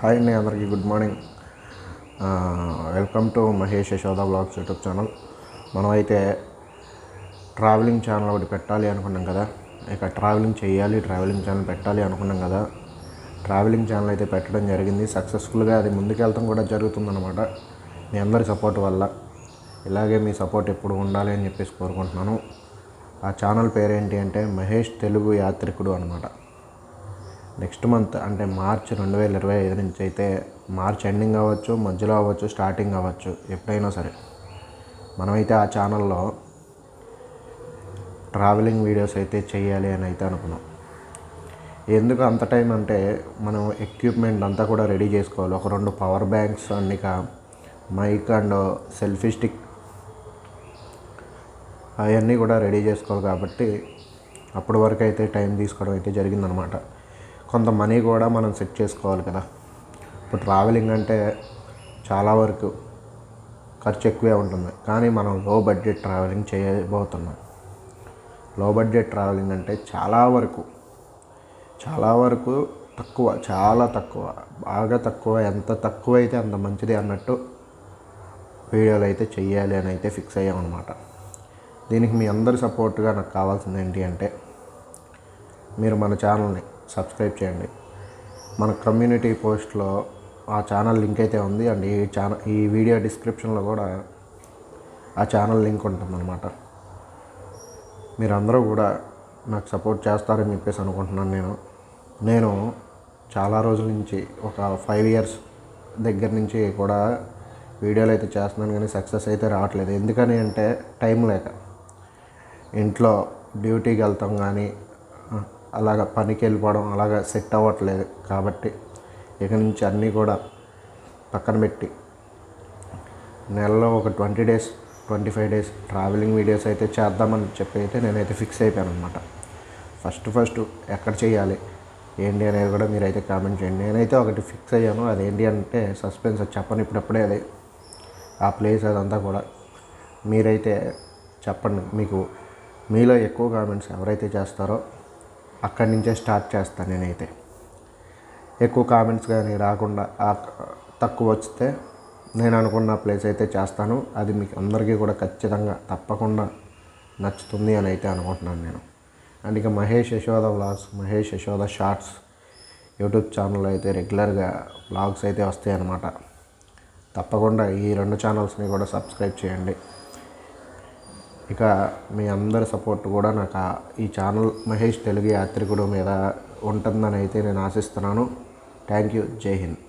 Hi అండి అందరికీ good morning. Welcome to Mahesh Yashoda blogs YouTube channel. మనం అయితే ట్రావెలింగ్ ఛానల్ ఒకటి పెట్టాలి అనుకున్నాం కదా. ఇక ట్రావెలింగ్ చేయాలి ట్రావెలింగ్ ఛానల్ పెట్టాలి అనుకున్నాం కదా. ట్రావెలింగ్ ఛానల్ అయితే పెట్టడం జరిగింది. సక్సెస్ఫుల్గా అది ముందుకెళ్తాం కూడా జరుగుతుందన్నమాట. మీ అందరి సపోర్ట్ వల్ల. ఇలాగే మీ సపోర్ట్ ఎప్పుడు ఉండాలి అని చెప్పేసి కోరుకుంటున్నాను. ఆ ఛానల్ పేరేంటి అంటే మహేష్ తెలుగు యాత్రికుడు అనమాట నెక్స్ట్ మంత్ అంటే మార్చ్ రెండు వేల ఇరవై ఐదు నుంచి అయితే మార్చ్ ఎండింగ్ అవ్వచ్చు మధ్యలో అవ్వచ్చు స్టార్టింగ్ అవ్వచ్చు ఎప్పుడైనా సరే. మనమైతే ఆ ఛానల్లో ట్రావెలింగ్ వీడియోస్ అయితే చేయాలి అని అయితే అనుకున్నాం. ఎందుకు అంత టైం అంటే మనం ఎక్విప్మెంట్ అంతా కూడా రెడీ చేసుకోవాలి. ఒక రెండు పవర్ బ్యాంక్స్ అన్నిక మైక్ అండ్ సెల్ఫీ స్టిక్ అవన్నీ కూడా రెడీ చేసుకోవాలి కాబట్టి అప్పటి వరకు అయితే టైం తీసుకోవడం అయితే జరిగిందనమాట. కొంత మనీ కూడా మనం సెట్ చేసుకోవాలి కదా. ఇప్పుడు ట్రావెలింగ్ అంటే చాలా వరకు ఖర్చు ఎక్కువే ఉంటుంది. కానీ మనం లో బడ్జెట్ ట్రావెలింగ్ చేయబోతున్నాం. లో బడ్జెట్ ట్రావెలింగ్ అంటే చాలా వరకు చాలా వరకు తక్కువ చాలా తక్కువ బాగా తక్కువ ఎంత తక్కువ అయితే అంత మంచిది అన్నట్టు వీడియోలు అయితే చెయ్యాలి అని అయితే ఫిక్స్ అయ్యామన్నమాట దీనికి మీ అందరి సపోర్ట్గా నాకు కావాల్సింది ఏంటి అంటే మీరు మన ఛానల్ని సబ్స్క్రైబ్ చేయండి. మన కమ్యూనిటీ పోస్ట్లో ఆ ఛానల్ లింక్ అయితే ఉంది. అండ్ ఈ ఛానల్ ఈ వీడియో డిస్క్రిప్షన్లో కూడా ఆ ఛానల్ లింక్ ఉంటుందన్నమాట. మీరందరూ కూడా నాకు సపోర్ట్ చేస్తారని చెప్పేసి అనుకుంటున్నాను నేను. నేను చాలా రోజుల నుంచి ఒక ఫైవ్ ఇయర్స్ దగ్గర నుంచి కూడా వీడియోలు అయితే చేస్తున్నాను కానీ సక్సెస్ అయితే రావట్లేదు. ఎందుకని అంటే టైం లేక. ఇంట్లో డ్యూటీకి వెళ్తాం కానీ అలాగ పనికి వెళ్ళిపోవడం అలాగ సెట్ అవ్వట్లేదు కాబట్టి ఇక నుంచి అన్నీ కూడా పక్కన పెట్టి నెలలో ఒక twenty days twenty five days travelling videos అయితే చేద్దామని చెప్పి అయితే నేనైతే ఫిక్స్ అయిపోయాను అనమాట ఫస్ట్ ఫస్ట్ ఎక్కడ చేయాలి ఏంటి అనేది కూడా మీరైతే కామెంట్ చేయండి. నేనైతే ఒకటి ఫిక్స్ అయ్యాను అదేంటి అంటే సస్పెన్స్ చెప్పను ఇప్పుడప్పుడే అది ఆ ప్లేస్ అదంతా కూడా. మీరైతే చెప్పండి మీకు మీలో ఎక్కువ కామెంట్స్ ఎవరైతే చేస్తారో అక్కడి నుంచే స్టార్ట్ చేస్తాను నేనైతే. ఎక్కువ కామెంట్స్ కానీ రాకుండా తక్కువ వస్తే నేను అనుకున్న ప్లేస్ అయితే చేస్తాను. అది మీకు అందరికీ కూడా ఖచ్చితంగా తప్పకుండా నచ్చుతుంది అని అయితే అనుకుంటున్నాను నేను. అండ్ ఇక Mahesh Yashoda vlogs Mahesh Yashoda shorts YouTube ఛానల్లో అయితే రెగ్యులర్గా వ్లాగ్స్ అయితే వస్తాయి అన్నమాట తప్పకుండా ఈ రెండు ఛానల్స్ని కూడా సబ్స్క్రైబ్ చేయండి. ఇక మీ అందరి సపోర్ట్ కూడా నాకు ఈ ఛానల్ మహేష్ తెలుగు యాత్రికుడు మీద ఉంటుందని అయితే నేను ఆశిస్తున్నాను. Thank you. జై హింద్.